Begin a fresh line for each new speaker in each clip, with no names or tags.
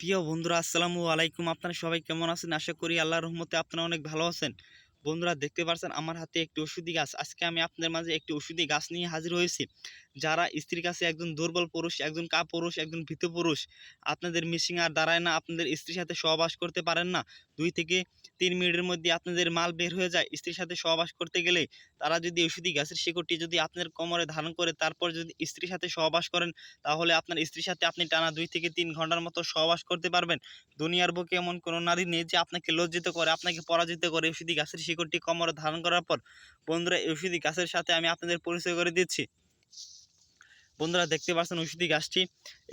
প্রিয় বন্ধুরা, আসসালামু আলাইকুম। আপনারা সবাই কেমন আছেন? আশা করি আল্লাহর রহমতে আপনারা অনেক ভালো আছেন। বন্ধুরা দেখতে পাচ্ছেন আমার হাতে একটি ওষুধি গাছ। আজকে আমি আপনাদের মাঝে একটি ওষুধি গাছ নিয়ে হাজির হয়েছি। যারা স্ত্রীর কাছে একজন দুর্বল পুরুষ, একজন কা পুরুষ, একজন ভীত পুরুষ, আপনাদের মিশিং আর দাঁড়ায় না, আপনাদের স্ত্রীর সাথে সহবাস করতে পারেন না। দুই থেকে তিন মিনিটের মধ্যে আপনাদের মাল বের হয়ে যায় স্ত্রীর সাথে সহবাস করতে গেলে। তারা যদি ওষুধি গাছের শিকড়টি যদি আপনার কোমরে ধারণ করে, তারপর যদি স্ত্রীর সাথে সহবাস করেন, তাহলে আপনার স্ত্রীর সাথে আপনি টানা দুই থেকে তিন ঘণ্টার মতো সহবাস করতে পারবেন। দুনিয়ার বুকে এমন কোনো নারী নেই যে আপনাকে লজ্জিত করে, আপনাকে পরাজিত করে ওষুধি গাছের শিকড়টি কোমরে ধারণ করার পর, বন্ধুরা ওষুধি গাছের সাথে আমি আপনাদের পরিচয় করে দিচ্ছি। বন্ধুরা, দেখতে পাচ্ছেন ওষুধি গাছটি।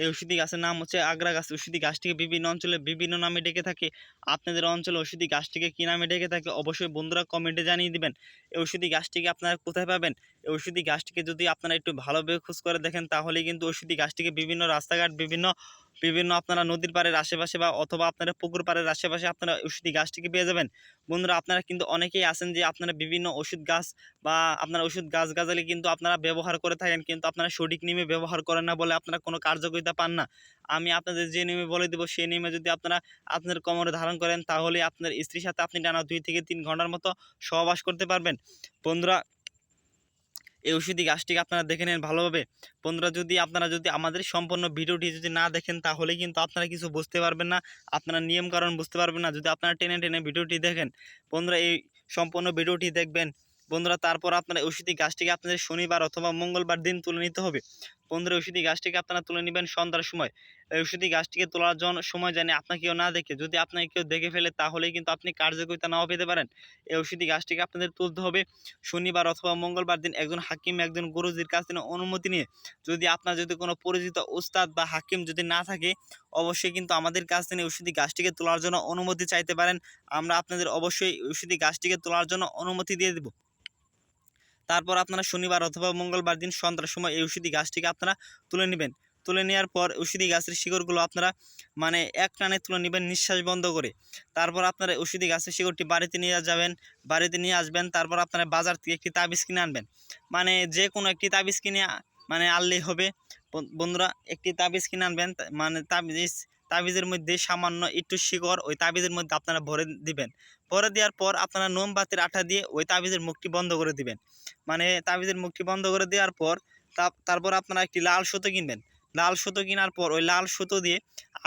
এই ওষুধি গাছের নাম হচ্ছে আগ্রা গাছ। ওষুধি গাছটিকে বিভিন্ন অঞ্চলে বিভিন্ন নামে ডেকে থাকে। আপনাদের অঞ্চলে ওষুধি গাছটিকে কী নামে ডেকে থাকে, অবশ্যই বন্ধুরা কমেন্টে জানিয়ে দিবেন। এই ওষুধি গাছটিকে আপনারা কোথায় পাবেন? এই ওষুধি গাছটিকে যদি আপনারা একটু ভালোভাবে খোঁজ করে দেখেন তাহলে কিন্তু ওষুধি গাছটিকে বিভিন্ন রাস্তাঘাট, বিভিন্ন বিভিন্ন আপনারা নদীর পাড়ের আশেপাশে বা অথবা আপনারা পুকুর পাড়ের আশেপাশে আপনারা ওষুধি গাছটিকে পেয়ে যাবেন। বন্ধুরা, আপনারা কিন্তু অনেকেই আছেন যে আপনারা বিভিন্ন ওষুধ গাছ বা আপনারা ওষুধ গাছ গাছালি কিন্তু আপনারা ব্যবহার করে থাকেন কিন্তু আপনারা সঠিক নিয়মে ব্যবহার করেন না বলে আপনারা কোনো কার্যকারিতা পান না। আমি আপনাদের যে নিয়মে বলে দেবো সেই নিয়মে যদি আপনারা আপনার কোমরে ধারণ করেন তাহলে আপনার স্ত্রীর সাথে আপনি টানা দুই থেকে তিন ঘণ্টার মতো সহবাস করতে পারবেন। বন্ধুরা এই ওষুধি গাছটিকে আপনারা দেখে নেন ভালোভাবে। বন্ধুরা, যদি আপনারা যদি আমাদের সম্পূর্ণ ভিডিওটি যদি না দেখেন, তাহলে কিন্তু আপনারা কিছু বুঝতে পারবেন না, আপনারা নিয়মকানুন বুঝতে পারবেন না যদি আপনারা টেনে টেনে ভিডিওটি দেখেন। বন্ধুরা, এই সম্পূর্ণ ভিডিওটি দেখবেন। বন্ধুরা, তারপর আপনারা ওষুধি গাছটিকে আপনাদের শনিবার অথবা মঙ্গলবার দিন তুলে নিতে হবে। বন্ধুরা ওষুধি গাছটিকে আপনারা তুলে নেবেন সন্ধ্যার সময়। এই ওষুধি গাছটিকে তোলার জন্য সময় জানি কেউ না দেখে। যদি আপনাকে কেউ দেখে ফেলে তাহলে কিন্তু আপনি কার্যকারিতা নাও পেতে পারেন। এই ওষুধি গাছটিকে আপনাদের তুলতে হবে শনিবার অথবা মঙ্গলবার দিন একজন হাকিম, একজন গুরুজির কাছ থেকে অনুমতি নিয়ে। যদি আপনার যদি কোনো পরিচিত উস্তাদ বা হাকিম যদি না থাকে, অবশ্যই কিন্তু আমাদের কাছ থেকে ওষুধি গাছটিকে তোলার জন্য অনুমতি চাইতে পারেন। আমরা আপনাদের অবশ্যই ওষুধি গাছটিকে তোলার জন্য অনুমতি দিয়ে দেব। তারপর আপনারা শনিবার অথবা মঙ্গলবার দিন সন্ধ্যার সময় এই ওষুধি গাছটিকে আপনারা তুলে নেবেন। তুলে নেওয়ার পর ওষুধি গাছের শিকড়গুলো আপনারা মানে এক টানে তুলে নেবেন, নিঃশ্বাস বন্ধ করে। তারপর আপনারা ওষুধি গাছের শিকড়টি বাড়িতে নিয়ে যাবেন, বাড়িতে নিয়ে আসবেন, তারপর আপনারা বাজার থেকে একটি তাবিজ কিনে আনবেন। মানে যে কোনো একটি তাবিজ কিনে মানে আনলেই হবে। বন্ধুরা, একটি তাবিজ কিনে আনবেন মানে তাবিজ, তাবিজের মধ্যে সামান্য একটু শিকড় ওই তাবিজের মধ্যে আপনারা ভরে দিবেন। ভরে দেওয়ার পর আপনারা মোমবাতির আঠা দিয়ে ওই তাবিজের মুখটি বন্ধ করে দিবেন। মানে তাবিজের মুখটি বন্ধ করে দেওয়ার পর তারপর আপনারা একটি লাল সুতো কিনবেন। লাল সুতো কেনার পর ওই লাল সুতো দিয়ে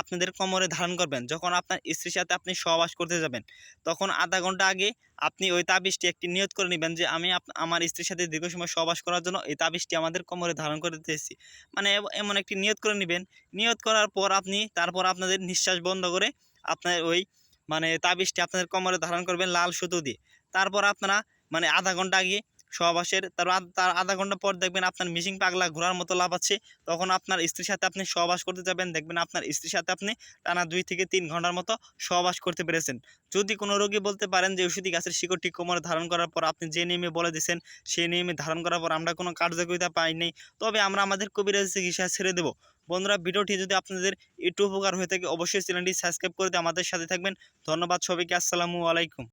আপনাদের কোমরে ধারণ করবেন। যখন আপনার স্ত্রীর সাথে আপনি সহবাস করতে যাবেন, তখন আধা ঘণ্টা আগে আপনি ওই তাবিজটি একটি নিয়ত করে নেবেন যে, আমি আমার স্ত্রীর সাথে দীর্ঘ সময় সহবাস করার জন্য এই তাবিজটি আমাদের কোমরে ধারণ করে দিতেছি। মানে এমন একটি নিয়ত করে নেবেন। নিয়ত করার পর আপনি, তারপর আপনাদের নিঃশ্বাস বন্ধ করে আপনার ওই মানে তাবিজটি আপনাদের কোমরে ধারণ করবেন, লাল সুতো দিয়ে। তারপর আপনারা মানে আধা ঘণ্টা আগে সহবাসের। তার তার আধা ঘণ্টা পর দেখবেন আপনার মিশিং পাগলা ঘোরার মতো লাভ আছে। তখন আপনার স্ত্রীর সাথে আপনি সহবাস করতে যাবেন। দেখবেন আপনার স্ত্রীর সাথে আপনি টানা দুই থেকে তিন ঘণ্টার মতো সহবাস করতে পেরেছেন। যদি কোনো রোগী বলতে পারেন যে ওষুধি গাছের শিকড়টি কোমরে ধারণ করার পর আপনি যে নিয়মে বলে দিয়েছেন, সেই নিয়মে ধারণ করার পর আমরা কোনো কার্যকারিতা পাইনি তবে আমরা আমাদের কবিরাজ চিকিৎসা ছেড়ে দেবো। বন্ধুরা, ভিডিওটি যদি আপনাদের একটু উপকার হয়ে থাকে, অবশ্যই চ্যানেলটি সাবস্ক্রাইব করে আমাদের সাথে থাকবেন। ধন্যবাদ সবাইকে, আসসালামু আলাইকুম।